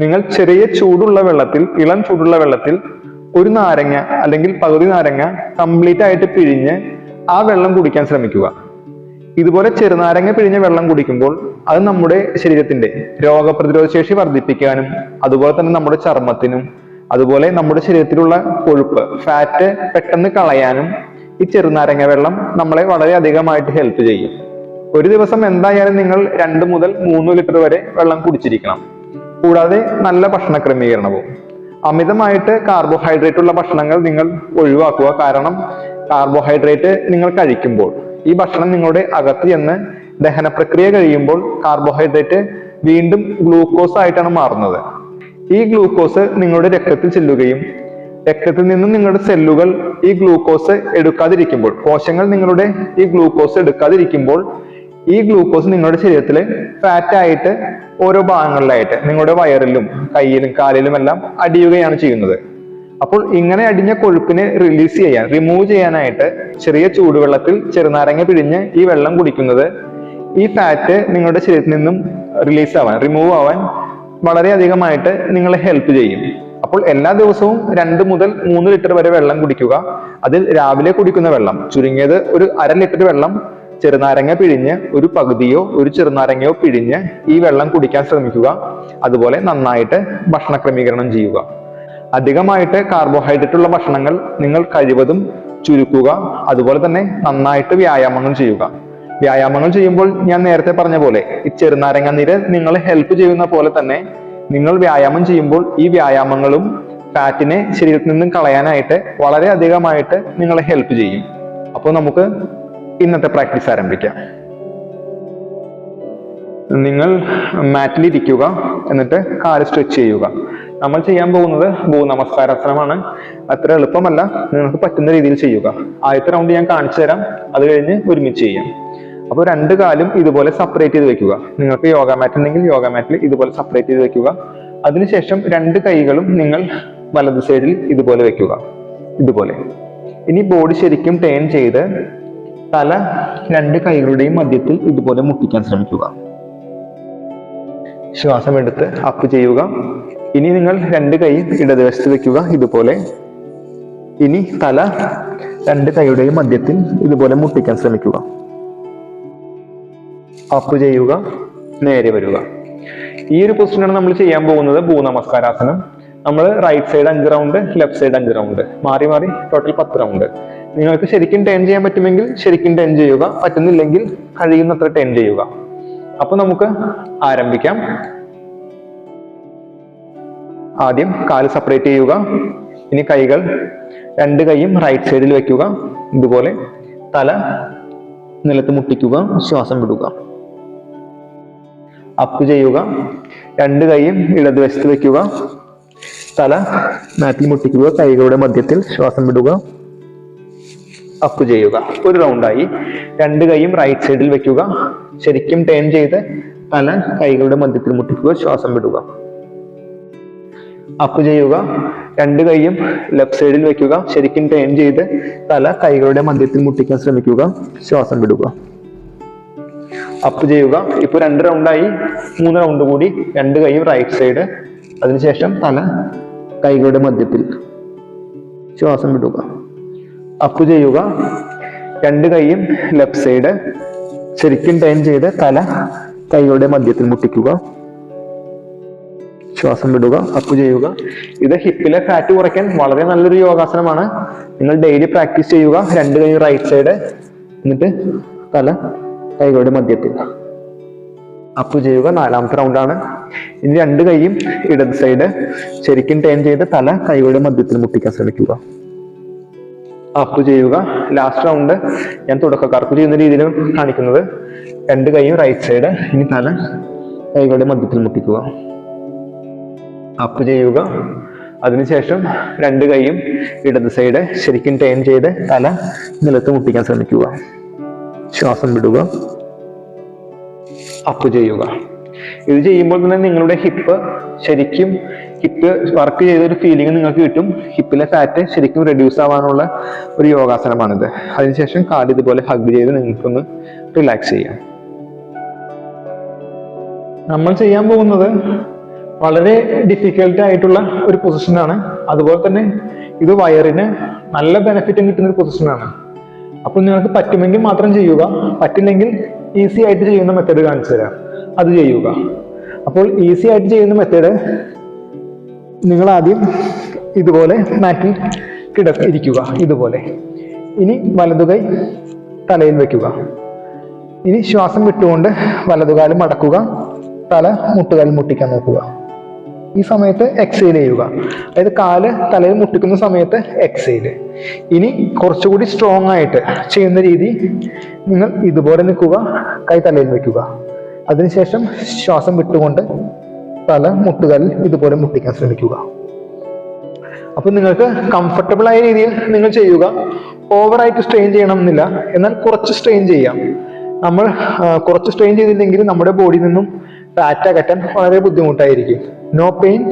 നിങ്ങൾ ചെറിയ ചൂടുള്ള വെള്ളത്തിൽ ഇളം ചൂടുള്ള വെള്ളത്തിൽ ഒരു നാരങ്ങ അല്ലെങ്കിൽ പകുതി നാരങ്ങ കംപ്ലീറ്റ് ആയിട്ട് പിഴിഞ്ഞ് ആ വെള്ളം കുടിക്കാൻ ശ്രമിക്കുക. ഇതുപോലെ ചെറുനാരങ്ങ പിഴിഞ്ഞ വെള്ളം കുടിക്കുമ്പോൾ അത് നമ്മുടെ ശരീരത്തിന്റെ രോഗപ്രതിരോധ ശേഷി വർദ്ധിപ്പിക്കാനും അതുപോലെ തന്നെ നമ്മുടെ ചർമ്മത്തിനും അതുപോലെ നമ്മുടെ ശരീരത്തിലുള്ള കൊഴുപ്പ് ഫാറ്റ് പെട്ടെന്ന് കളയാനും ഈ ചെറുനാരങ്ങ വെള്ളം നമ്മളെ വളരെ അധികമായിട്ട് ഹെൽപ്പ് ചെയ്യും. ഒരു ദിവസം എന്തായാലും നിങ്ങൾ രണ്ട് മുതൽ മൂന്ന് ലിറ്റർ വരെ വെള്ളം കുടിച്ചിരിക്കണം. കൂടാതെ നല്ല ഭക്ഷണ ക്രമീകരണവും. അമിതമായിട്ട് കാർബോഹൈഡ്രേറ്റ് ഉള്ള ഭക്ഷണങ്ങൾ നിങ്ങൾ ഒഴിവാക്കുക. കാരണം കാർബോഹൈഡ്രേറ്റ് നിങ്ങൾ കഴിക്കുമ്പോൾ ഈ ഭക്ഷണം നിങ്ങളുടെ അകത്ത് ചെന്ന് ദഹന പ്രക്രിയ കഴിയുമ്പോൾ കാർബോഹൈഡ്രേറ്റ് വീണ്ടും ഗ്ലൂക്കോസ് ആയിട്ടാണ് മാറുന്നത്. ഈ ഗ്ലൂക്കോസ് നിങ്ങളുടെ രക്തത്തിൽ ചെല്ലുകയും രക്തത്തിൽ നിന്നും നിങ്ങളുടെ സെല്ലുകൾ ഈ ഗ്ലൂക്കോസ് എടുക്കാതിരിക്കുമ്പോൾ കോശങ്ങൾ നിങ്ങളുടെ ഈ ഗ്ലൂക്കോസ് എടുക്കാതിരിക്കുമ്പോൾ ഈ ഗ്ലൂക്കോസ് നിങ്ങളുടെ ശരീരത്തിൽ ഫാറ്റ് ആയിട്ട് ഓരോ ഭാഗങ്ങളിലായിട്ട് നിങ്ങളുടെ വയറിലും കയ്യിലും കാലിലും എല്ലാം അടിയുകയാണ് ചെയ്യുന്നത്. അപ്പോൾ ഇങ്ങനെ അടിഞ്ഞ കൊഴുപ്പിനെ റിലീസ് ചെയ്യാൻ റിമൂവ് ചെയ്യാനായിട്ട് ചെറിയ ചൂടുവെള്ളത്തിൽ ചെറുനാരങ്ങ പിഴിഞ്ഞ് ഈ വെള്ളം കുടിക്കുന്നത് ഈ ഫാറ്റ് നിങ്ങളുടെ ശരീരത്തിൽ നിന്നും റിലീസ് ആവാൻ റിമൂവ് ആവാൻ വളരെയധികമായിട്ട് നിങ്ങളെ ഹെൽപ്പ് ചെയ്യും. അപ്പോൾ എല്ലാ ദിവസവും രണ്ട് മുതൽ മൂന്ന് ലിറ്റർ വരെ വെള്ളം കുടിക്കുക. അതിൽ രാവിലെ കുടിക്കുന്ന വെള്ളം ചുരുങ്ങിയത് ഒരു അര ലിറ്റർ വെള്ളം ചെറുനാരങ്ങ പിഴിഞ്ഞ് ഒരു പകുതിയോ ഒരു ചെറുനാരങ്ങയോ പിഴിഞ്ഞ് ഈ വെള്ളം കുടിക്കാൻ ശ്രമിക്കുക. അതുപോലെ നന്നായിട്ട് ഭക്ഷണ ക്രമീകരണം ചെയ്യുക. അധികമായിട്ട് കാർബോഹൈഡ്രേറ്റ് ഉള്ള ഭക്ഷണങ്ങൾ നിങ്ങൾ കഴിവതും ചുരുക്കുക. അതുപോലെ തന്നെ നന്നായിട്ട് വ്യായാമങ്ങൾ ചെയ്യുക. വ്യായാമങ്ങൾ ചെയ്യുമ്പോൾ ഞാൻ നേരത്തെ പറഞ്ഞ പോലെ ഈ ചെറുനാരങ്ങ നീര് നിങ്ങളെ ഹെൽപ്പ് ചെയ്യുന്ന പോലെ തന്നെ നിങ്ങൾ വ്യായാമം ചെയ്യുമ്പോൾ ഈ വ്യായാമങ്ങളും ഫാറ്റിനെ ശരീരത്തിൽ നിന്നും കളയാനായിട്ട് വളരെ അധികമായിട്ട് നിങ്ങളെ ഹെൽപ്പ് ചെയ്യും. അപ്പോൾ നമുക്ക് ഇന്നത്തെ പ്രാക്ടീസ് ആരംഭിക്കാം. നിങ്ങൾ മാറ്റിൽ ഇരിക്കുക എന്നിട്ട് കാൽ സ്ട്രെച്ച് ചെയ്യുക. നമ്മൾ ചെയ്യാൻ പോകുന്നത് ഭൂ നമസ്കാരാസനമാണ് അത്ര എളുപ്പമല്ല നിങ്ങൾക്ക് പറ്റുന്ന രീതിയിൽ ചെയ്യുക. ആദ്യത്തെ റൗണ്ട് ഞാൻ കാണിച്ചു തരാം അത് കഴിഞ്ഞ് ഒരുമിച്ച് ചെയ്യാം. അപ്പോൾ രണ്ട് കാലും ഇതുപോലെ സെപ്പറേറ്റ് ചെയ്ത് വെക്കുക. നിങ്ങൾക്ക് യോഗ മാറ്റ് ഉണ്ടെങ്കിൽ യോഗ മാറ്റിൽ ഇതുപോലെ സെപ്പറേറ്റ് ചെയ്ത് വെക്കുക. അതിനുശേഷം രണ്ട് കൈകളും നിങ്ങൾ വലത് സൈഡിൽ ഇതുപോലെ വെക്കുക. ഇതുപോലെ. ഇനി ബോഡി ശരിക്കും ടേൺ ചെയ്ത് തല രണ്ട് കൈകളുടെയും മധ്യത്തിൽ ഇതുപോലെ മുട്ടിക്കാൻ ശ്രമിക്കുക. ശ്വാസം എടുത്ത് അപ്പ് ചെയ്യുക. ഇനി നിങ്ങൾ രണ്ട് കൈ ഇടതുവശത്ത് വെക്കുക. ഇതുപോലെ. ഇനി തല രണ്ട് കൈയുടെയും മധ്യത്തിൽ ഇതുപോലെ മുട്ടിക്കാൻ ശ്രമിക്കുക. അപ്പ് ചെയ്യുക. നേരെ വരിക. ഈ ഒരു പൊസിഷനാണ് നമ്മൾ ചെയ്യാൻ പോകുന്നത്. ഭൂനമസ്കാരാസനം. നമ്മൾ റൈറ്റ് സൈഡ് അഞ്ച് റൗണ്ട് ലെഫ്റ്റ് സൈഡ് അഞ്ച് റൗണ്ട് മാറി മാറി ടോട്ടൽ പത്ത് റൗണ്ട് നിങ്ങൾക്ക് ശരിക്കും ടേൺ ചെയ്യാൻ പറ്റുമെങ്കിൽ ശരിക്കും ടേൺ ചെയ്യുക. പറ്റുന്നില്ലെങ്കിൽ കഴിയുന്നത്ര ടേൺ ചെയ്യുക. അപ്പൊ നമുക്ക് ആരംഭിക്കാം. ആദ്യം കാൽ സെപ്പറേറ്റ് ചെയ്യുക. ഇനി കൈകൾ രണ്ട് കൈയും റൈറ്റ് സൈഡിൽ വെക്കുക. ഇതുപോലെ തല നിലത്ത് മുട്ടിക്കുക ശ്വാസം വിടുക. അപ്പ് ചെയ്യുക. രണ്ട് കൈയും ഇടതുവശത്ത് വെക്കുക. തല നാട്ടിൽ മുട്ടിക്കുക. കൈകളുടെ മധ്യത്തിൽ ശ്വാസം വിടുക. അപ്പ് ചെയ്യുക. ഒരു റൗണ്ടായി രണ്ട് കൈയും റൈറ്റ് സൈഡിൽ വെക്കുക. ശരിക്കും ടേൺ ചെയ്ത് തല കൈകളുടെ മധ്യത്തിൽ മുട്ടിക്കുക ശ്വാസം വിടുക. അപ്പ് ചെയ്യുക. രണ്ട് കൈയും ലെഫ്റ്റ് സൈഡിൽ വെക്കുക. ശരിക്കും ടേൺ ചെയ്ത് തല കൈകളുടെ മധ്യത്തിൽ മുട്ടിക്കാൻ ശ്രമിക്കുക ശ്വാസം വിടുക. അപ്പ് ചെയ്യുക. ഇപ്പൊ രണ്ട് റൗണ്ടായി മൂന്ന് റൗണ്ട് കൂടി. രണ്ട് കൈയും റൈറ്റ് സൈഡ് അതിനുശേഷം തല കൈകളുടെ മധ്യത്തിൽ ശ്വാസം വിടുക. അപ്പ് ചെയ്യുക. രണ്ട് കൈയും ലെഫ്റ്റ് സൈഡ് ശരിക്കും ടൈൻ ചെയ്ത് തല കൈയുടെ മധ്യത്തിൽ മുട്ടിക്കുക. ശ്വാസം വിടുക അപ്പ് ചെയ്യുക. ഇത് ഹിപ്പിലെ ഫാറ്റ് കുറയ്ക്കാൻ വളരെ നല്ലൊരു യോഗാസനമാണ്. നിങ്ങൾ ഡെയിലി പ്രാക്ടീസ് ചെയ്യുക. രണ്ട് കൈ റൈറ്റ് സൈഡ് എന്നിട്ട് തല കൈകളുടെ മധ്യത്തിൽ. അപ്പ് ചെയ്യുക. നാലാമത്തെ റൗണ്ടാണ് ഇനി രണ്ട് കൈയും ഇടത് സൈഡ് ശരിക്കും ടേൺ ചെയ്ത് തല കൈകളുടെ മധ്യത്തിൽ മുട്ടിക്കാൻ ശ്രമിക്കുക. അപ്പ് ചെയ്യുക. ലാസ്റ്റ് റൗണ്ട് ഞാൻ തുടക്കക്കാർക്ക് ചെയ്യുന്ന രീതിയിൽ കാണിക്കുന്നത്. രണ്ട് കൈയും റൈറ്റ് സൈഡ് ഇനി തല കൈകളുടെ മധ്യത്തിൽ മുട്ടിക്കുക. അപ്പ് ചെയ്യുക. അതിനുശേഷം രണ്ട് കൈയും ഇടത് സൈഡ് ശരിക്കും ടേൺ ചെയ്ത് തല നിലത്ത് മുട്ടിക്കാൻ ശ്രമിക്കുക. ശ്വാസം വിടുക. അപ്പ് ചെയ്യുക. ഇത് ചെയ്യുമ്പോൾ തന്നെ നിങ്ങളുടെ ഹിപ്പ് ശരിക്കും ഹിപ്പ് വർക്ക് ചെയ്ത ഒരു ഫീലിംഗ് നിങ്ങൾക്ക് കിട്ടും. ഹിപ്പിലെ ഫാറ്റ് ശരിക്കും റെഡ്യൂസ് ആവാനുള്ള ഒരു യോഗാസനമാണിത്. അതിനുശേഷം കാൽ ഇതുപോലെ ഹഗ് ചെയ്ത് നിങ്ങൾക്കൊന്ന് റിലാക്സ് ചെയ്യാം. നമ്മൾ ചെയ്യാൻ പോകുന്നത് വളരെ ഡിഫിക്കൽട്ട് ആയിട്ടുള്ള ഒരു പൊസിഷനാണ് അതുപോലെ തന്നെ ഇത് വയറിന് നല്ല ബെനിഫിറ്റും കിട്ടുന്ന ഒരു പൊസിഷനാണ് അപ്പോൾ നിങ്ങൾക്ക് പറ്റുമെങ്കിൽ മാത്രം ചെയ്യുക. പറ്റില്ലെങ്കിൽ ഈസി ആയിട്ട് ചെയ്യുന്ന മെത്തേഡ് കാണിച്ചു തരാം. അത് ചെയ്യുക. അപ്പോൾ ഈസി ആയിട്ട് ചെയ്യുന്ന മെത്തേഡ് നിങ്ങൾ ആദ്യം ഇതുപോലെ മാറ്റിൽ കിട ഇരിക്കുക ഇതുപോലെ. ഇനി വലതുകൈ തലയിൽ വയ്ക്കുക ഇനി ശ്വാസം വിട്ടുകൊണ്ട് വലതുകാലം മടക്കുക തല മുട്ടുകാലിൽ മുട്ടിക്കാൻ നോക്കുക. ഈ സമയത്ത് എക്സൈൽ ചെയ്യുക. അതായത് കാൽ തലയിൽ മുട്ടിക്കുന്ന സമയത്ത് എക്സൈൽ ഇനി കുറച്ചുകൂടി സ്ട്രോങ് ആയിട്ട് ചെയ്യുന്ന രീതി നിങ്ങൾ ഇതുപോലെ നിൽക്കുക കൈ തലയിൽ വയ്ക്കുക അതിനുശേഷം ശ്വാസം വിട്ടുകൊണ്ട് തല മുട്ടുകാലിൽ ഇതുപോലെ മുട്ടിക്കാൻ ശ്രമിക്കുക. അപ്പൊ നിങ്ങൾക്ക് കംഫർട്ടബിൾ ആയ രീതിയിൽ നിങ്ങൾ ചെയ്യുക. ഓവറായിട്ട് സ്ട്രെയിൻ ചെയ്യണം എന്നില്ല എന്നാൽ കുറച്ച് സ്ട്രെയിൻ ചെയ്യാം. നമ്മൾ കുറച്ച് സ്ട്രെയിൻ ചെയ്തില്ലെങ്കിൽ നമ്മുടെ ബോഡിയിൽ നിന്നും ഫാറ്റ് അകറ്റാൻ വളരെ ബുദ്ധിമുട്ടായിരിക്കും. No pain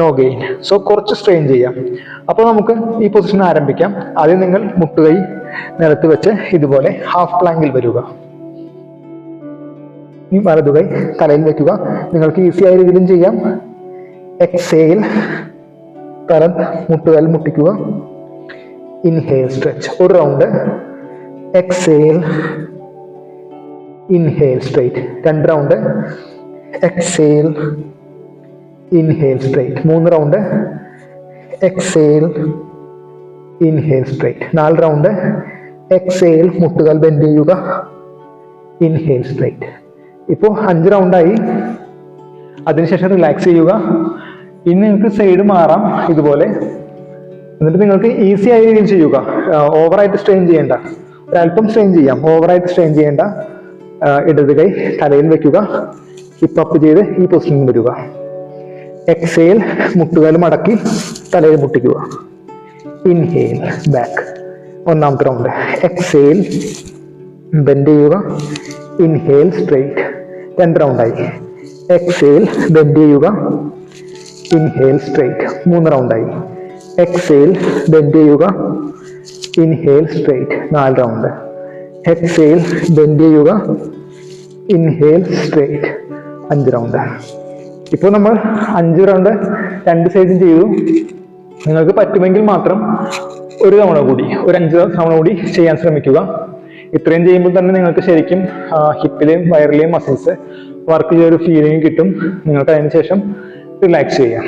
no gain so കുറച്ച് സ്ട്രെയിൻ ചെയ്യാം. അപ്പോൾ നമുക്ക് ഈ പൊസിഷൻ ആരംഭിക്കാം. ആദ്യം നിങ്ങൾ മുട്ടുകൈ നിലത്ത് വെച്ച് ഇതുപോലെ ഹാഫ് പ്ലാങ്കിൽ വരിക. ഈ വലതുകൈ തലയിൽ വെക്കുക. നിങ്ങൾക്ക് ഈസി ആയ രീതിയിലും ചെയ്യാം. എക്സേൽ തല മുട്ടുകാൽ മുട്ടിക്കുക. ഇൻഹേൽ സ്ട്രെച്ച് ഒരു റൗണ്ട് എക്സേൽ ഇൻഹേൽ സ്ട്രൈറ്റ് രണ്ട് റൗണ്ട് എക്സേൽ ഇൻഹേൽ സ്ട്രൈറ്റ് മൂന്ന് റൗണ്ട് എക്സേൽ ഇൻഹേൽ സ്ട്രൈറ്റ് നാല് റൗണ്ട് എക്സേൽ മുട്ടുകാൽ ബെൻഡ് ചെയ്യുക. ഇൻഹേൽ സ്ട്രൈറ്റ് ഇപ്പോൾ അഞ്ച് റൗണ്ടായി അതിനുശേഷം റിലാക്സ് ചെയ്യുക. ഇനി നിങ്ങൾക്ക് സൈഡ് മാറാം ഇതുപോലെ. എന്നിട്ട് നിങ്ങൾക്ക് ഈസി ആയ രീതിയിൽ ചെയ്യുക. ഓവറായിട്ട് സ്ട്രെയിൻ ചെയ്യേണ്ട. ഒരല്പം സ്ട്രെയിൻ ചെയ്യാം. ഓവറായിട്ട് സ്ട്രെയിൻ ചെയ്യേണ്ട. ഇടത് കൈ തലയിൽ വെക്കുക. ഹിപ്പ് അപ്പ് ചെയ്ത് ഈ പൊസിഷനിൽ വരിക. എക്സേൽ മുട്ടുകാൽ മടക്കി തലയിൽ മുട്ടിക്കുക. ഇൻഹെയിൽ ബാക്ക് ഒന്നാമത്തെ റൗണ്ട് എക്സേൽ ബെൻഡ് ചെയ്യുക. ഇൻഹേൽ സ്ട്രെയിറ്റ് രണ്ട് റൗണ്ടായി എക്സേൽ ബെൻഡ് ചെയ്യുക ഇൻഹേൽ സ്ട്രേറ്റ് മൂന്ന് റൗണ്ടായി എക്സേൽ ബെൻഡ് ചെയ്യുക ഇൻഹേൽ സ്ട്രേറ്റ് നാല് റൗണ്ട് എക്സേൽ ബെൻഡ് ചെയ്യുക ഇൻഹേൽ സ്ട്രേറ്റ് അഞ്ച് റൗണ്ട് ഇപ്പോൾ നമ്മൾ അഞ്ച് റൗണ്ട് രണ്ട് സൈഡും ചെയ്തു. നിങ്ങൾക്ക് പറ്റുമെങ്കിൽ മാത്രം ഒരു തവണ കൂടി ഒരു അഞ്ച് തവണ കൂടി ചെയ്യാൻ ശ്രമിക്കുക. ഇത്രയും ചെയ്യുമ്പോൾ തന്നെ നിങ്ങൾക്ക് ശരിക്കും ഹിപ്പിലെയും വയറിലെയും മസിൽസ് വർക്ക് ചെയ്തൊരു ഫീലിംഗ് കിട്ടും. നിങ്ങൾക്ക് അതിന് ശേഷം റിലാക്സ് ചെയ്യാം.